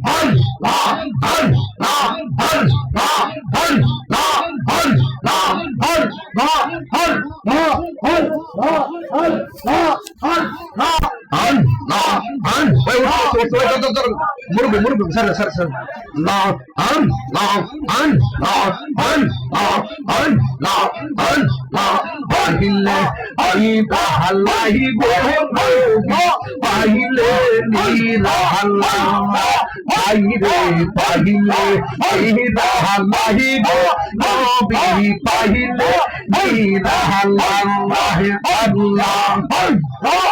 Hon! మురుగు మురుగు సరే సరే సరే నా అన్ నా అన్ నా అన్ अल्लाह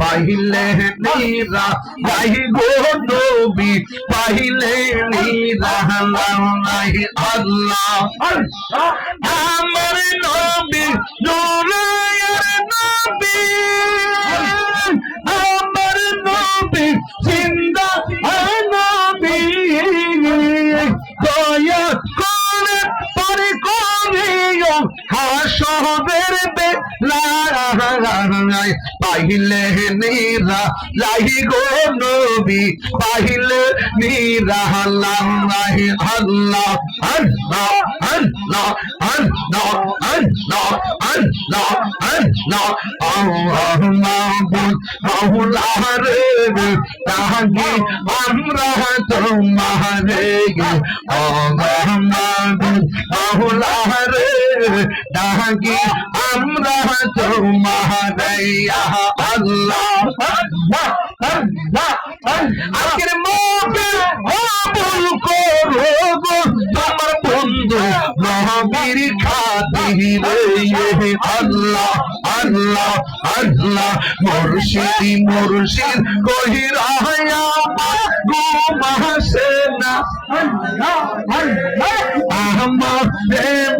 পাহিলে নীরা পাহি গো নবী পাহিলে নীরা নাই আল্লাহ আমার নবী নূরের নবী পাহিলে নিরা লাহি গো নবী, পাহিলে নিরা, হাল্লাম লাহি হাল্লা হান না হান না হান না আল্লাহ মাহবুব মাওলা রে তাহাকে আমরা তোমারে আল্লাহ মাহবুব মাওলা ডাকি আমরা তোমারাইয়া আল্লাহ। আজকের মাপে কবুল করো তোমার নবীর খাতিরে আল্লাহ আল্লাহ আল্লাহ, মুর্শিদি, মুর্শিদ কহিরা ঘুমাসে না আমার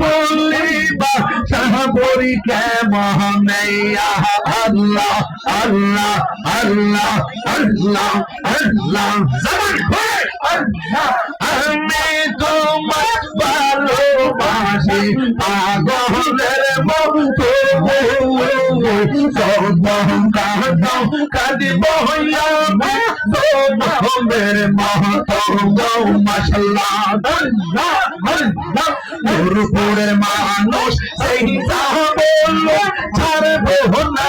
বলিবা, সাহাবরি কেমন আল্লাহ আল্লাহ আল্লাহ আল্লাহ আল্লাহ জবান খুলে আমি আসি পাগলের মতো সদম কাদম কাদিব হইয়া সদমের মহতো মাশাল্লাহ গুরুপুরের মানুষ সেই বলল না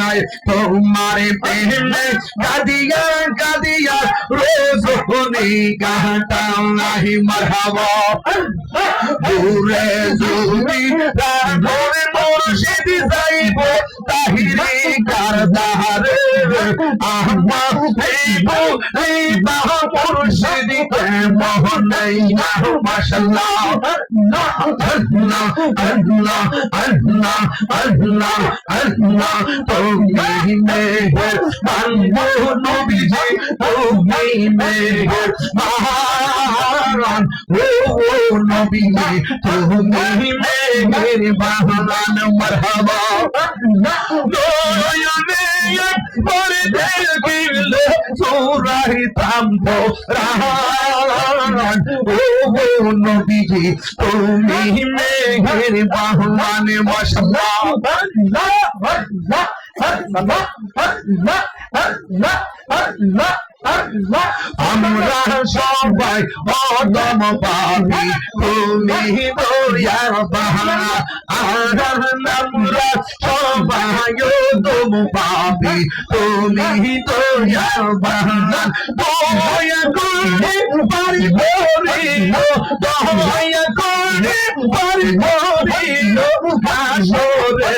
নাই তোমার প্রেমে কাদিয়া কাদিয়া রোজ হনি কাটা নাই মারহাবা। দূরে দূরে রাধরে মুর্শিদ যাইব তাহিরি কারদারে আহমা হেব হেবা মুর্শিদ কে মোহনাই মাশাআল্লাহ আল্লাহ আল্লাহ আল্লাহ আল্লাহ আল্লাহ আল্লাহ তুমি মেহের বানবো নবীজি তুমি মেহের মহারান ও ও নবীজি তুমি মেহের বাহরান মারহাবা নয়নে একবার দেখিলে সুরাইতাম ভরান ও নবীজি তুমি মেঘের বাহমানে মশলা Allah, Allah, Allah, Allah, Allah, Allah, আমরা সবাই অদম পাবি তুমি বাহানা আর আমরা সবাই অদম পাবি তুমি দয়ার বাহানা দয়া করে পারি ভরিল দয়া করে পারি ভরিল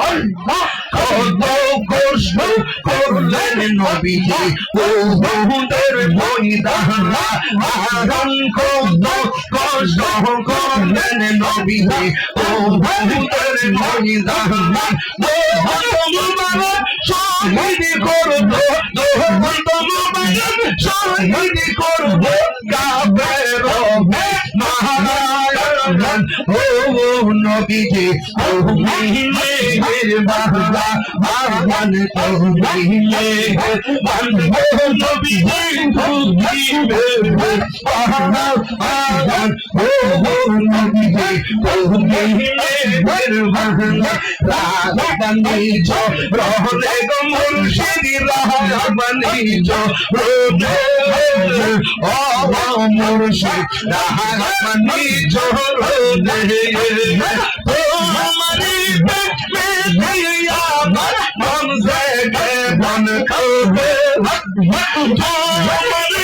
আল্লাহ কবর ঘোষণ করলেন নবীজি কবুদের ময়দানা আরাম কবর ঘোষণ করলেন নবীজি কবুদের ময়দানা মুবারক শহীদ করব মুবারক শহীদ করব কাবের নবীজি মহিলের বাংলা বাগান মহিলের নবীজির বাগান ও Bun, bun, bun, bun,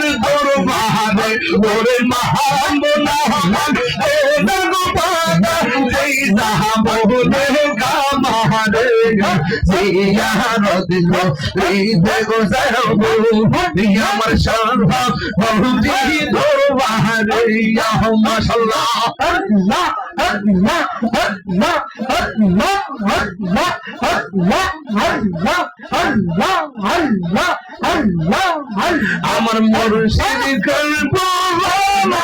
দরবারে ওরে মহান মোনা হন। এ দরবারে যেই যাহা বহু দেহ আমার মরুষি করব না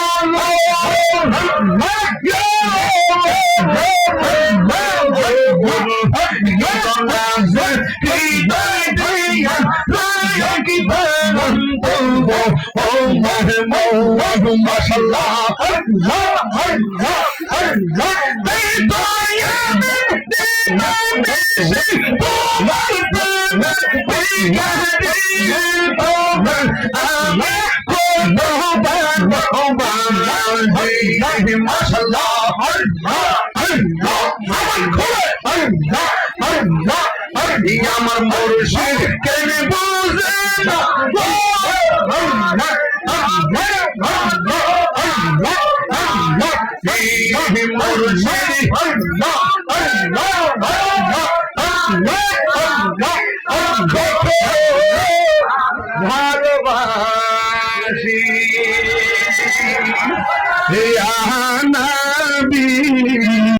ও মাহে মৌলাহ মাশাল্লাহ আল্লাহ আল্লাহ আল্লাহ বেদয়া বেদয়া তোমার বেদয়া তোমার আমার মাশাল্লাহ আল্লাহ আল্লাহ আমার ঘরে আল্লাহ Inyamar moruşu kemi buzema. Allah, Allah, Allah, Allah, Allah. Fihim moruşu Allah.